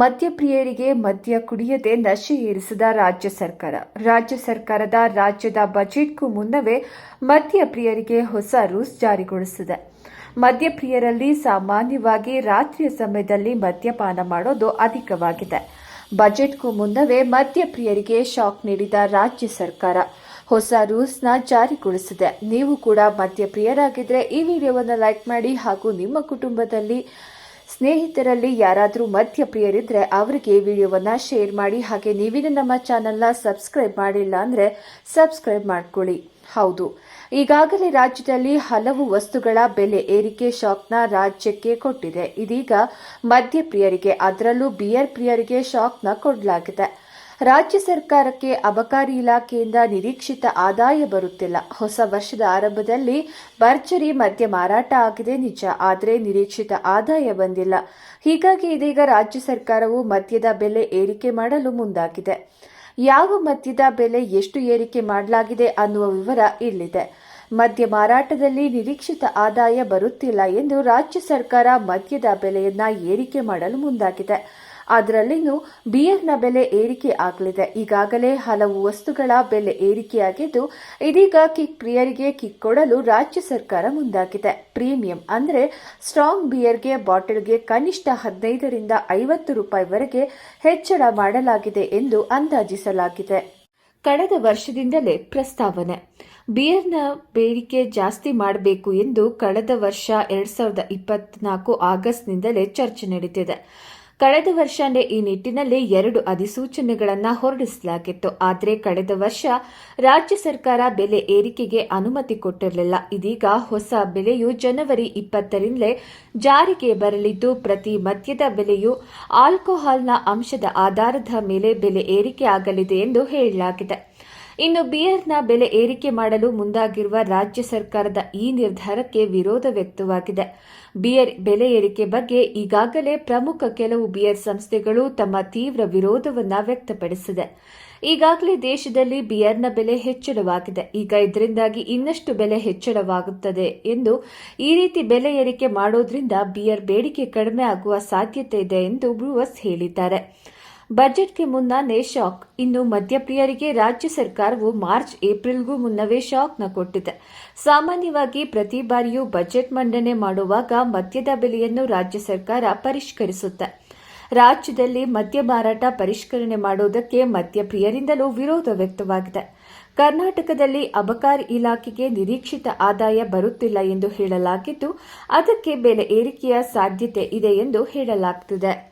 ಮದ್ಯಪ್ರಿಯರಿಗೆ ಮದ್ಯ ಕುಡಿಯದೆ ನಶೆ ಏರಿಸಿದ ರಾಜ್ಯ ಸರ್ಕಾರ. ರಾಜ್ಯ ಸರ್ಕಾರದ ರಾಜ್ಯದ ಬಜೆಟ್ಗೂ ಮುನ್ನವೇ ಮದ್ಯಪ್ರಿಯರಿಗೆ ಹೊಸ ರೂಲ್ಸ್ ಜಾರಿಗೊಳಿಸಿದೆ. ಮದ್ಯಪ್ರಿಯರಲ್ಲಿ ಸಾಮಾನ್ಯವಾಗಿ ರಾತ್ರಿಯ ಸಮಯದಲ್ಲಿ ಮದ್ಯಪಾನ ಮಾಡೋದು ಅಧಿಕವಾಗಿದೆ. ಬಜೆಟ್ಗೂ ಮುನ್ನವೇ ಮದ್ಯಪ್ರಿಯರಿಗೆ ಶಾಕ್ ನೀಡಿದ ರಾಜ್ಯ ಸರ್ಕಾರ. ಹೊಸ ರೂಲ್ಸ್ನ ಜಾರಿಗೊಳಿಸಿದೆ. ನೀವು ಕೂಡ ಮದ್ಯಪ್ರಿಯರಾಗಿದ್ದರೆ ಈ ವಿಡಿಯೋವನ್ನು ಲೈಕ್ ಮಾಡಿ ಹಾಗೂ ನಿಮ್ಮ ಕುಟುಂಬದಲ್ಲಿ ಸ್ನೇಹಿತರಲ್ಲಿ ಯಾರಾದರೂ ಮದ್ಯಪ್ರಿಯರಿದ್ರೆ ಅವರಿಗೆ ವಿಡಿಯೋವನ್ನ ಶೇರ್ ಮಾಡಿ, ಹಾಗೆ ನೀವಿನ ನಮ್ಮ ಚಾನೆಲ್ನ ಸಬ್ಸ್ಕ್ರೈಬ್ ಮಾಡಿಲ್ಲ ಅಂದರೆ ಸಬ್ಸ್ಕ್ರೈಬ್ ಮಾಡ್ಕೊಳ್ಳಿ. ಹೌದು. ಈಗಾಗಲೇ ರಾಜ್ಯದಲ್ಲಿ ಹಲವು ವಸ್ತುಗಳ ಬೆಲೆ ಏರಿಕೆ ಶಾಕ್ನ ರಾಜ್ಯಕ್ಕೆ ಕೊಟ್ಟಿದೆ. ಇದೀಗ ಮದ್ಯಪ್ರಿಯರಿಗೆ ಅದರಲ್ಲೂ ಬಿಯರ್ ಪ್ರಿಯರಿಗೆ ಶಾಕ್ನ ಕೊಡಲಾಗಿದೆ. ರಾಜ್ಯ ಸರ್ಕಾರಕ್ಕೆ ಅಬಕಾರಿ ಇಲಾಖೆಯಿಂದ ನಿರೀಕ್ಷಿತ ಆದಾಯ ಬರುತ್ತಿಲ್ಲ. ಹೊಸ ವರ್ಷದ ಆರಂಭದಲ್ಲಿ ಭರ್ಜರಿ ಮದ್ಯ ಮಾರಾಟ ಆಗಿದೆ ನಿಜ, ಆದರೆ ನಿರೀಕ್ಷಿತ ಆದಾಯ ಬಂದಿಲ್ಲ. ಹೀಗಾಗಿ ಇದೀಗ ರಾಜ್ಯ ಸರ್ಕಾರವು ಮದ್ಯದ ಬೆಲೆ ಏರಿಕೆ ಮಾಡಲು ಮುಂದಾಗಿದೆ. ಯಾವ ಮದ್ಯದ ಬೆಲೆ ಎಷ್ಟು ಏರಿಕೆ ಮಾಡಲಾಗಿದೆ ಅನ್ನುವ ವಿವರ ಇಲ್ಲಿದೆ. ಮದ್ಯ ಮಾರಾಟದಲ್ಲಿ ನಿರೀಕ್ಷಿತ ಆದಾಯ ಬರುತ್ತಿಲ್ಲ ಎಂದು ರಾಜ್ಯ ಸರ್ಕಾರ ಮದ್ಯದ ಬೆಲೆಯನ್ನ ಏರಿಕೆ ಮಾಡಲು ಮುಂದಾಗಿದೆ. ಅದರಲ್ಲಿನೂ ಬಿಯರ್ನ ಬೆಲೆ ಏರಿಕೆ ಆಗಲಿದೆ. ಈಗಾಗಲೇ ಹಲವು ವಸ್ತುಗಳ ಬೆಲೆ ಏರಿಕೆಯಾಗಿದ್ದು, ಇದೀಗ ಕಿಕ್ ಪ್ರಿಯರಿಗೆ ಕಿಕ್ ಕೊಡಲು ರಾಜ್ಯ ಸರ್ಕಾರ ಮುಂದಾಗಿದೆ. ಪ್ರೀಮಿಯಂ ಅಂದರೆ ಸ್ಟ್ರಾಂಗ್ ಬಿಯರ್ಗೆ ಬಾಟಲ್ಗೆ ಕನಿಷ್ಠ ಹದಿನೈದರಿಂದ ಐವತ್ತು ರೂಪಾಯಿವರೆಗೆ ಹೆಚ್ಚಳ ಮಾಡಲಾಗಿದೆ ಎಂದು ಅಂದಾಜಿಸಲಾಗಿದೆ. ಕಳೆದ ವರ್ಷದಿಂದಲೇ ಪ್ರಸ್ತಾವನೆ. ಬಿಯರ್ನ ಬೇಡಿಕೆ ಜಾಸ್ತಿ ಮಾಡಬೇಕು ಎಂದು ಕಳೆದ ವರ್ಷ ಎರಡ್ ಸಾವಿರದ ಇಪ್ಪತ್ನಾಲ್ಕು ಆಗಸ್ಟ್ನಿಂದಲೇ ಚರ್ಚೆ ನಡೀತಿದೆ. ಕಳೆದ ವರ್ಷನೇ ಈ ನಿಟ್ಟಿನಲ್ಲಿ ಎರಡು ಅಧಿಸೂಚನೆಗಳನ್ನು ಹೊರಡಿಸಲಾಗಿತ್ತು. ಆದರೆ ಕಳೆದ ವರ್ಷ ರಾಜ್ಯ ಸರ್ಕಾರ ಬೆಲೆ ಏರಿಕೆಗೆ ಅನುಮತಿ ಕೊಟ್ಟಿರಲಿಲ್ಲ. ಇದೀಗ ಹೊಸ ಬೆಲೆಯು ಜನವರಿ ಇಪ್ಪತ್ತರಿಂದಲೇ ಜಾರಿಗೆ ಬರಲಿದ್ದು, ಪ್ರತಿ ಮದ್ಯದ ಬೆಲೆಯು ಆಲ್ಕೋಹಾಲ್ನ ಅಂಶದ ಆಧಾರದ ಮೇಲೆ ಬೆಲೆ ಏರಿಕೆ ಆಗಲಿದೆ ಎಂದು ಹೇಳಲಾಗಿದೆ. ಇನ್ನು ಬಿಯರ್ನ ಬೆಲೆ ಏರಿಕೆ ಮಾಡಲು ಮುಂದಾಗಿರುವ ರಾಜ್ಯ ಸರ್ಕಾರದ ಈ ನಿರ್ಧಾರಕ್ಕೆ ವಿರೋಧ ವ್ಯಕ್ತವಾಗಿದೆ. ಬಿಯರ್ ಬೆಲೆ ಏರಿಕೆ ಬಗ್ಗೆ ಈಗಾಗಲೇ ಪ್ರಮುಖ ಕೆಲವು ಬಿಯರ್ ಸಂಸ್ಥೆಗಳು ತಮ್ಮ ತೀವ್ರ ವಿರೋಧವನ್ನು ವ್ಯಕ್ತಪಡಿಸಿದೆ. ಈಗಾಗಲೇ ದೇಶದಲ್ಲಿ ಬಿಯರ್ನ ಬೆಲೆ ಹೆಚ್ಚಳವಾಗಿದೆ. ಈಗ ಇದರಿಂದಾಗಿ ಇನ್ನಷ್ಟು ಬೆಲೆ ಹೆಚ್ಚಳವಾಗುತ್ತದೆ ಎಂದು ಈ ರೀತಿ ಬೆಲೆ ಏರಿಕೆ ಮಾಡೋದ್ರಿಂದ ಬಿಯರ್ ಬೇಡಿಕೆ ಕಡಿಮೆ ಆಗುವ ಸಾಧ್ಯತೆ ಇದೆ ಎಂದು ಬ್ರೂವರ್ಸ್ ಹೇಳಿದ್ದಾರೆ. ಬಜೆಟ್ಗೆ ಮುನ್ನಾನೇ ಶಾಕ್. ಇನ್ನು ಮದ್ಯಪ್ರಿಯರಿಗೆ ರಾಜ್ಯ ಸರ್ಕಾರವು ಮಾರ್ಚ್, ಏಪ್ರಿಲ್ಗೂ ಮುನ್ನವೇ ಶಾಕ್ನ ಕೊಟ್ಟಿದೆ. ಸಾಮಾನ್ಯವಾಗಿ ಪ್ರತಿ ಬಾರಿಯೂ ಬಜೆಟ್ ಮಂಡನೆ ಮಾಡುವಾಗ ಮದ್ಯದ ಬೆಲೆಯನ್ನು ರಾಜ್ಯ ಸರ್ಕಾರ ಪರಿಷ್ಕರಿಸುತ್ತೆ. ರಾಜ್ಯದಲ್ಲಿ ಮದ್ಯ ಮಾರಾಟ ಪರಿಷ್ಕರಣೆ ಮಾಡುವುದಕ್ಕೆ ಮದ್ಯಪ್ರಿಯರಿಂದಲೂ ವಿರೋಧ ವ್ಯಕ್ತವಾಗಿದೆ. ಕರ್ನಾಟಕದಲ್ಲಿ ಅಬಕಾರಿ ಇಲಾಖೆಗೆ ನಿರೀಕ್ಷಿತ ಆದಾಯ ಬರುತ್ತಿಲ್ಲ ಎಂದು ಹೇಳಲಾಗಿದ್ದು, ಅದಕ್ಕೆ ಬೆಲೆ ಏರಿಕೆಯ ಸಾಧ್ಯತೆ ಇದೆ ಎಂದು ಹೇಳಲಾಗುತ್ತಿದೆ